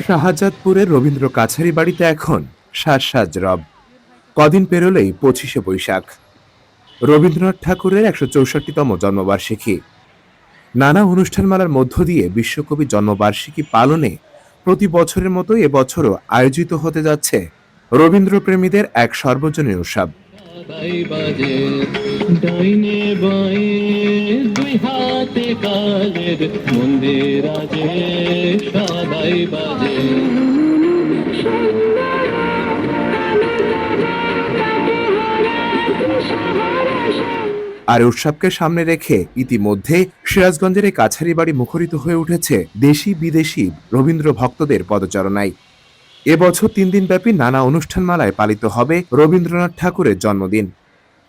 শাহজাদপুরের রবীন্দ্র কাছারি বাড়িতে এখন সাজ সাজ রব। কদিন পেরোলেই পঁচিশে বৈশাখ। রবীন্দ্রনাথ ঠাকুরের একশো চৌষট্টিতম জন্মবার্ষিকী। নানা অনুষ্ঠানমালার মধ্য দিয়ে বিশ্বকবি জন্মবার্ষিকী পালনে প্রতি বছরের মতো এবছরও আয়োজিত হতে যাচ্ছে রবীন্দ্রপ্রেমীদের এক সর্বজনীন উৎসব। হাতে কালের মন্দির আছে সদাই বাজে। আর উৎসবকে সামনে রেখে ইতিমধ্যে সিরাজগঞ্জের কাছারি বাড়ি মুখরিত হয়ে উঠেছে দেশি বিদেশি রবীন্দ্র ভক্তদের পদচারণায়। এবছর তিন দিনব্যাপী নানা অনুষ্ঠানমালায় পালিত হবে রবীন্দ্রনাথ ঠাকুরের জন্মদিন।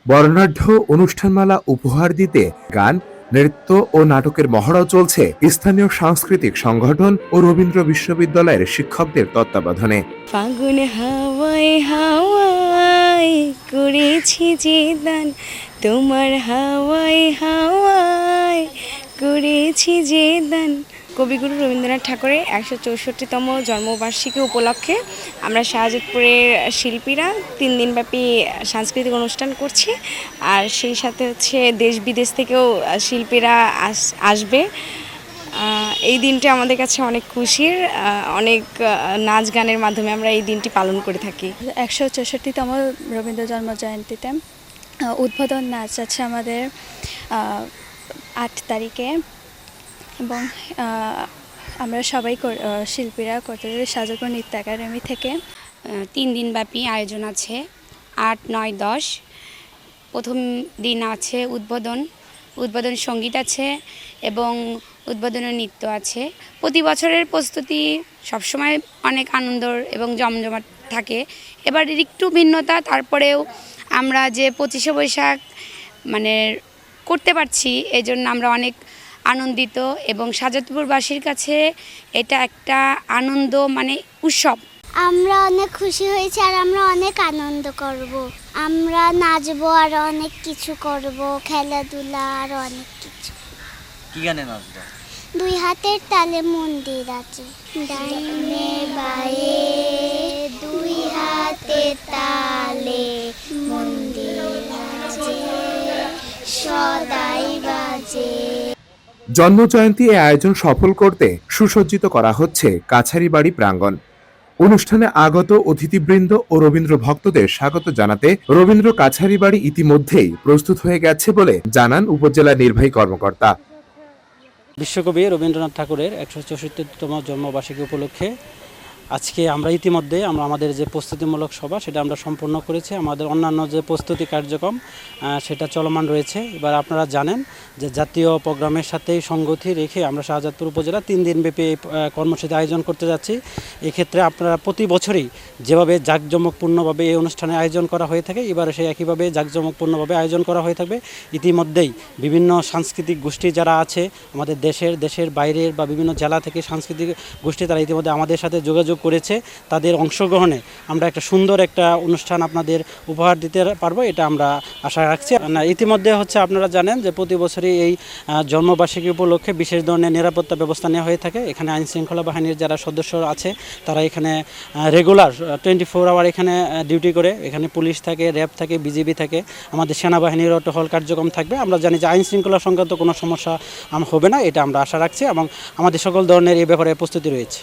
বর্ণাঢ্য অনুষ্ঠানমালা উপহার দিতে গান নৃত্য ও নাটকের মহড়াও চলছে স্থানীয় সাংস্কৃতিক সংগঠন ও রবীন্দ্র বিশ্ববিদ্যালয়ের শিক্ষকদের তত্ত্বাবধানে। ফাগুন হাওয়ায় হাওয়ায় করেছি যে দান, তোমার হাওয়ায় হাওয়ায় করেছি যে দান। কবিগুরু রবীন্দ্রনাথ ঠাকুরের একশো চৌষট্টিতম জন্মবার্ষিকী উপলক্ষে আমরা শাহজাদপুরের শিল্পীরা তিন দিনব্যাপী সাংস্কৃতিক অনুষ্ঠান করছি। আর সেই সাথে হচ্ছে দেশ বিদেশ থেকেও শিল্পীরা আস- আসবে। এই দিনটা আমাদের কাছে অনেক খুশির। অনেক নাচ গানের মাধ্যমে আমরা এই দিনটি পালন করে থাকি। একশো চৌষট্টিতম রবীন্দ্র জন্ম জয়ন্তীতে উদ্বোধন নাচ আছে আমাদের আট তারিখে। এবং আমরা সবাই শিল্পীরা করতে সাজাপুর নৃত্য একাডেমি থেকে? তিন দিনব্যাপী আয়োজন আছে। আট, নয়, দশ। প্রথম দিন আছে উদ্বোধন। উদ্বোধন সংগীত আছে এবং উদ্বোধনের নৃত্য আছে। প্রতি বছরের প্রস্তুতি সবসময় অনেক আনন্দর এবং জমজমাট থাকে। এবার একটু ভিন্নতা, তারপরেও আমরা যে পঁচিশে বৈশাখ মানে করতে পারছি এই জন্য আমরা অনেক আনন্দিত এবং সাজাদপুরবাসীর কাছে এটা একটা আনন্দ মানে উৎসব। আমরা অনেক খুশি হয়েছি আর আমরা অনেক আনন্দ করব। আমরা নাচবো আর অনেক কিছু করব খেলাধুলা আর অনেক কিছু। কি গানে নাচবো? দুই হাতের তালে মন্দির আছে। ডাইনে বায়ে দুই হাতে তালে মন্দির আছে। সদাই বাজে। জন্মজয়ন্তী এ আয়োজন সফল করতে সুসজ্জিত করা হচ্ছে কাছারি বাড়ি প্রাঙ্গণ। অনুষ্ঠানে আগত অতিথিবৃন্দ ও রবীন্দ্র ভক্তদের স্বাগত জানাতে রবীন্দ্র কাছারি বাড়ি ইতিমধ্যেই প্রস্তুত হয়ে গেছে বলে জানান উপজেলা নির্বাহী কর্মকর্তা। বিশ্বকবি রবীন্দ্রনাথ ঠাকুরের একশো চৌষট্টিতম জন্মবার্ষিকী উপলক্ষে আজকে আমরা ইতিমধ্যে আমরা আমাদের যে প্রস্তুতিমূলক সভা, সেটা আমরা সম্পন্ন করেছি। আমাদের অন্যান্য যে প্রস্তুতি কার্যক্রম সেটা চলমান রয়েছে। এবার আপনারা জানেন যে জাতীয় প্রোগ্রামের সাথেই সঙ্গতি রেখে আমরা শাহজাদপুর উপজেলা তিন দিনব্যাপী কর্মসূচি আয়োজন করতে যাচ্ছি। এক্ষেত্রে আপনারা প্রতি বছরই যেভাবে জাঁকজমকপূর্ণভাবে এই অনুষ্ঠানের আয়োজন করা হয়ে থাকে, এবারে সেই একইভাবে জাঁকজমকপূর্ণভাবে আয়োজন করা হয়ে থাকবে। ইতিমধ্যেই বিভিন্ন সাংস্কৃতিক গোষ্ঠী যারা আছে, আমাদের দেশের দেশের বাইরের বা বিভিন্ন জেলা থেকে সাংস্কৃতিক গোষ্ঠী, তারা ইতিমধ্যে আমাদের সাথে যোগাযোগ করেছে, তাদের অংশগ্রহণে আমরা একটা সুন্দর একটা অনুষ্ঠান আপনাদের উপহার দিতে পারব, এটা আমরা আশা রাখছি। ইতিমধ্যে হচ্ছে আপনারা জানেন যে প্রতি বছরই এই জন্মবার্ষিকী উপলক্ষে বিশেষ ধরনের নিরাপত্তা ব্যবস্থা নেওয়া হয়ে থাকে। এখানে আইন শৃঙ্খলা বাহিনীর যারা সদস্য আছে, তারা এখানে রেগুলার টোয়েন্টি ফোর আওয়ার এখানে ডিউটি করে। এখানে পুলিশ থাকে র্যাব থাকে বিজিবি থাকে, আমাদের সেনাবাহিনীরও টহল কার্যক্রম থাকবে। আমরা জানি যে আইন শৃঙ্খলা সংক্রান্ত কোনো সমস্যা হবে না, এটা আমরা আশা রাখছি এবং আমাদের সকল ধরনের এই ব্যাপারে প্রস্তুতি রয়েছে।